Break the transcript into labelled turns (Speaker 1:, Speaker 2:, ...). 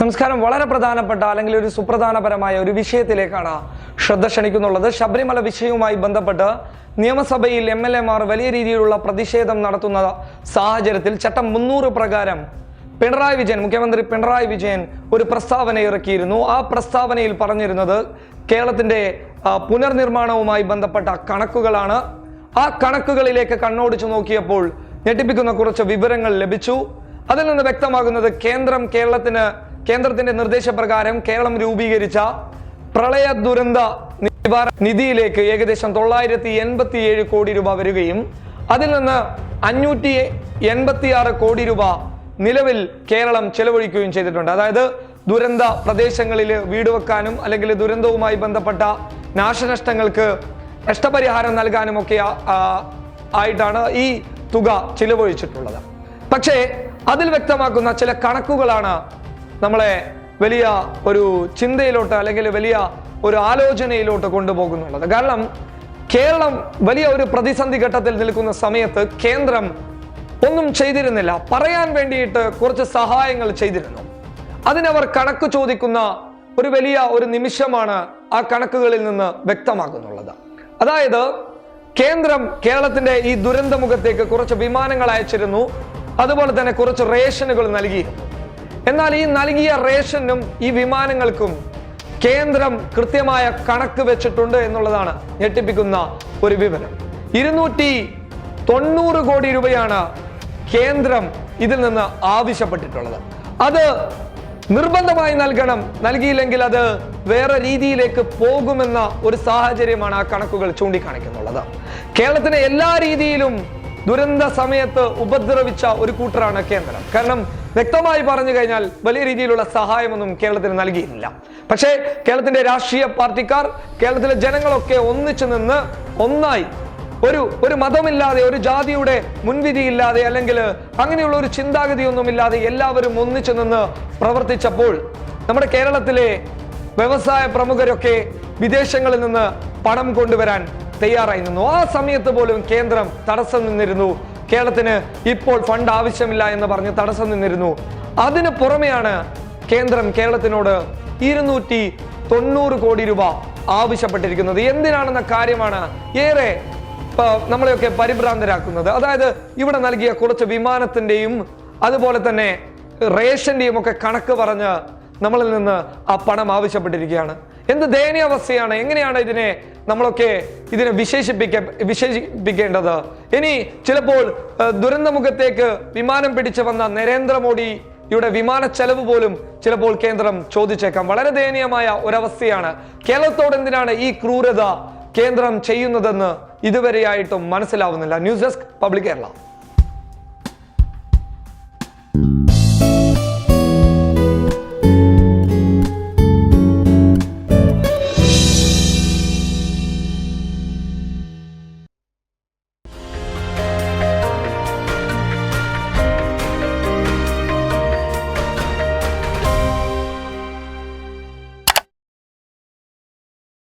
Speaker 1: നമസ്കാരം. വളരെ പ്രധാനപ്പെട്ട അല്ലെങ്കിൽ ഒരു സുപ്രധാനപരമായ ഒരു വിഷയത്തിലേക്കാണ് ശ്രദ്ധ ക്ഷണിക്കുന്നുള്ളത്. ശബരിമല വിഷയവുമായി ബന്ധപ്പെട്ട് നിയമസഭയിൽ എം എൽ എമാർ വലിയ രീതിയിലുള്ള പ്രതിഷേധം നടത്തുന്ന സാഹചര്യത്തിൽ ചട്ടം മുന്നൂറ് പ്രകാരം പിണറായി വിജയൻ മുഖ്യമന്ത്രി പിണറായി വിജയൻ ഒരു പ്രസ്താവന ഇറക്കിയിരുന്നു. ആ പ്രസ്താവനയിൽ പറഞ്ഞിരുന്നത് കേരളത്തിന്റെ പുനർനിർമ്മാണവുമായി ബന്ധപ്പെട്ട കണക്കുകളാണ്. ആ കണക്കുകളിലേക്ക് കണ്ണോടിച്ചു നോക്കിയപ്പോൾ ഞെട്ടിപ്പിക്കുന്ന കുറച്ച് വിവരങ്ങൾ ലഭിച്ചു. അതിൽ നിന്ന് വ്യക്തമാകുന്നത് കേന്ദ്രം കേരളത്തിന് കേന്ദ്രത്തിന്റെ നിർദ്ദേശപ്രകാരം കേരളം രൂപീകരിച്ച പ്രളയ ദുരന്ത നിവാരണ നിധിയിലേക്ക് ഏകദേശം തൊള്ളായിരത്തി എൺപത്തി ഏഴ് കോടി രൂപ വരികയും അതിൽ നിന്ന് അഞ്ഞൂറ്റി എൺപത്തി ആറ് കോടി രൂപ നിലവിൽ കേരളം ചെലവഴിക്കുകയും ചെയ്തിട്ടുണ്ട്. അതായത് ദുരന്ത പ്രദേശങ്ങളിൽ വീട് വെക്കാനും അല്ലെങ്കിൽ ദുരന്തവുമായി ബന്ധപ്പെട്ട നാശനഷ്ടങ്ങൾക്ക് നഷ്ടപരിഹാരം നൽകാനും ഒക്കെ ആ- ആ- ആയിട്ടാണ് ഈ തുക ചിലവഴിച്ചിട്ടുള്ളത്. പക്ഷേ അതിൽ വ്യക്തമാക്കുന്ന ചില കണക്കുകളാണ് നമ്മളെ വലിയ ഒരു ചിന്തയിലോട്ട് അല്ലെങ്കിൽ വലിയ ഒരു ആലോചനയിലോട്ട് കൊണ്ടുപോകുന്നുള്ളത്. കാരണം കേരളം വലിയ ഒരു പ്രതിസന്ധി ഘട്ടത്തിൽ നിൽക്കുന്ന സമയത്ത് കേന്ദ്രം ഒന്നും ചെയ്തിരുന്നില്ല. പറയാൻ വേണ്ടിയിട്ട് കുറച്ച് സഹായങ്ങൾ ചെയ്തിരുന്നു. അതിനവർ കണക്ക് ചോദിക്കുന്ന ഒരു വലിയ ഒരു നിമിഷമാണ് ആ കണക്കുകളിൽ നിന്ന് വ്യക്തമാകുന്നുള്ളത്. അതായത് കേന്ദ്രം കേരളത്തിന്റെ ഈ ദുരന്തമുഖത്തേക്ക് കുറച്ച് വിമാനങ്ങൾ അയച്ചിരുന്നു. അതുപോലെ തന്നെ കുറച്ച് റേഷനുകൾ നൽകിയിരുന്നു. എന്നാൽ ഈ നൽകിയ റേഷനും ഈ വിമാനങ്ങൾക്കും കേന്ദ്രം കൃത്യമായ കണക്ക് വെച്ചിട്ടുണ്ട് എന്നുള്ളതാണ് ഞെട്ടിപ്പിക്കുന്ന ഒരു വിവരം. ഇരുന്നൂറ്റി തൊണ്ണൂറ് കോടി രൂപയാണ് കേന്ദ്രം ഇതിൽ നിന്ന് ആവശ്യപ്പെട്ടിട്ടുള്ളത്. അത് നിർബന്ധമായി നൽകണം. നൽകിയില്ലെങ്കിൽ അത് വേറെ രീതിയിലേക്ക് പോകുമെന്ന ഒരു സാഹചര്യമാണ് ആ കണക്കുകൾ ചൂണ്ടിക്കാണിക്കുന്നുള്ളത്. കേരളത്തിനെ എല്ലാ രീതിയിലും ദുരന്ത സമയത്ത് ഉപദ്രവിച്ച ഒരു കൂട്ടരാണ് കേന്ദ്രം. കാരണം വ്യക്തമായി പറഞ്ഞു കഴിഞ്ഞാൽ വലിയ രീതിയിലുള്ള സഹായമൊന്നും കേരളത്തിന് നൽകിയില്ല പക്ഷേ കേരളത്തിന്റെ രാഷ്ട്രീയ പാർട്ടിക്കാർ കേരളത്തിലെ ജനങ്ങളൊക്കെ ഒന്നിച്ചു നിന്ന് ഒന്നായി ഒരു ഒരു മതമില്ലാതെ ഒരു ജാതിയുടെ മുൻവിധിയില്ലാതെ അല്ലെങ്കിൽ അങ്ങനെയുള്ള ഒരു ചിന്താഗതിയൊന്നുമില്ലാതെ എല്ലാവരും ഒന്നിച്ചു നിന്ന് പ്രവർത്തിച്ചപ്പോൾ നമ്മുടെ കേരളത്തിലെ വ്യവസായ പ്രമുഖരൊക്കെ വിദേശങ്ങളിൽ നിന്ന് പണം കൊണ്ടുവരാൻ തയ്യാറായി നിന്നു. ആ സമയത്ത് പോലും കേന്ദ്രം തടസ്സം നിന്നിരുന്നു. കേരളത്തിന് ഇപ്പോൾ ഫണ്ട് ആവശ്യമില്ല എന്ന് പറഞ്ഞ് തടസ്സം നിന്നിരുന്നു. അതിന് പുറമെയാണ് കേന്ദ്രം കേരളത്തിനോട് ഇരുന്നൂറ്റി തൊണ്ണൂറ് കോടി രൂപ ആവശ്യപ്പെട്ടിരിക്കുന്നത്. എന്തിനാണെന്ന കാര്യമാണ് ഏറെ നമ്മളെയൊക്കെ പരിഭ്രാന്തരാക്കുന്നത്. അതായത് ഇവിടെ നൽകിയ കുറച്ച് വിമാനത്തിന്റെയും അതുപോലെ തന്നെ റേഷന്റെയും ഒക്കെ കണക്ക് പറഞ്ഞ് നമ്മളിൽ നിന്ന് ആ പണം ആവശ്യപ്പെട്ടിരിക്കുകയാണ്. എന്ത് ദയനീയാവസ്ഥയാണ് എങ്ങനെയാണ് ഇതിനെ നമ്മളൊക്കെ ഇതിനെ വിശേഷിപ്പിക്ക വിശേഷിപ്പിക്കേണ്ടത്? ഇനി ചിലപ്പോൾ ദുരന്തമുഖത്തേക്ക് വിമാനം പിടിച്ചു വന്ന നരേന്ദ്രമോദിയുടെ വിമാന ചെലവ് പോലും ചിലപ്പോൾ കേന്ദ്രം ചോദിച്ചേക്കാം. വളരെ ദയനീയമായ ഒരവസ്ഥയാണ്. കേരളത്തോട് എന്തിനാണ് ഈ ക്രൂരത കേന്ദ്രം ചെയ്യുന്നതെന്ന് ഇതുവരെയായിട്ടും മനസ്സിലാവുന്നില്ല. News desk public Kerala.